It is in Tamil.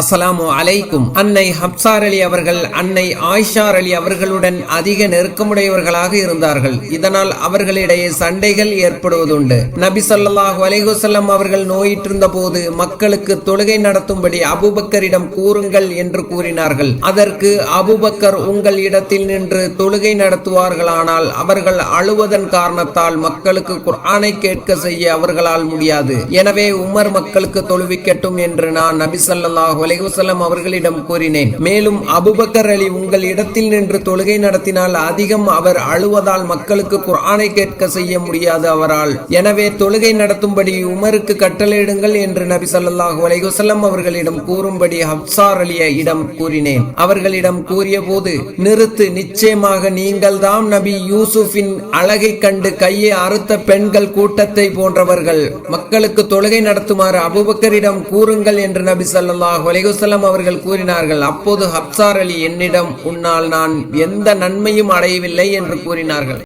அஸ்லாமு அலைக்கும். அன்னை ஹப்சார் அலி அவர்கள் அன்னை ஆயிஷார் அலி அவர்களுடன் அதிக நெருக்கமுடையவர்களாக இருந்தார்கள். இதனால் அவர்களிடையே சண்டைகள் ஏற்படுவதுண்டு. நபி ஸல்லல்லாஹு அலைஹி அவர்கள் நோயிற்றிருந்த போது மக்களுக்கு தொழுகை நடத்தும்படி அபூபக்கரிடம் கூறுங்கள் என்று கூறினார்கள். அதற்கு அபுபக்கர் உங்கள் இடத்தில் நின்று தொழுகை நடத்துவார்களானால் அவர்கள் அழுவதன் காரணத்தால் மக்களுக்கு குர்ஆனை கேட்க செய்ய அவர்களால் முடியாது. எனவே உமர் மக்களுக்கு தொழுவிக்கட்டும் என்று நான் நபி ஸல்லல்லாஹு அலைகுசல்லம் அவர்களிடம் கூறினேன். மேலும் அபுபக்கர் அலி உங்கள் இடத்தில் நின்று தொழுகை நடத்தினால் அதிகம் அவர் அழுவதால் மக்களுக்கு குரானை கேட்க செய்ய முடியாது அவரால். எனவே தொழுகை நடத்தும்படி உமருக்கு கட்டளையிடுங்கள் என்று நபி சொல்லாஹு அலைகுசல்லம் அவர்களிடம் கூறும்படி ஹப்சார் அலிய இடம் கூறினேன். அவர்களிடம் கூறிய போது நிறுத்து நிச்சயமாக நீங்கள் தான் நபி யூசுஃபின் அழகை கண்டு கையை அறுத்த பெண்கள் கூட்டத்தை போன்றவர்கள். மக்களுக்கு தொழுகை நடத்துமாறு அபுபக்கரிடம் கூறுங்கள் என்று நபி சொல்லாஹு அலைஹி அவர்கள் கூறினார்கள் அப்போது ஹப்சார் அலி என்னிடம் உன்னால் நான் எந்த நன்மையும் அடையவில்லை என்று கூறினார்கள்.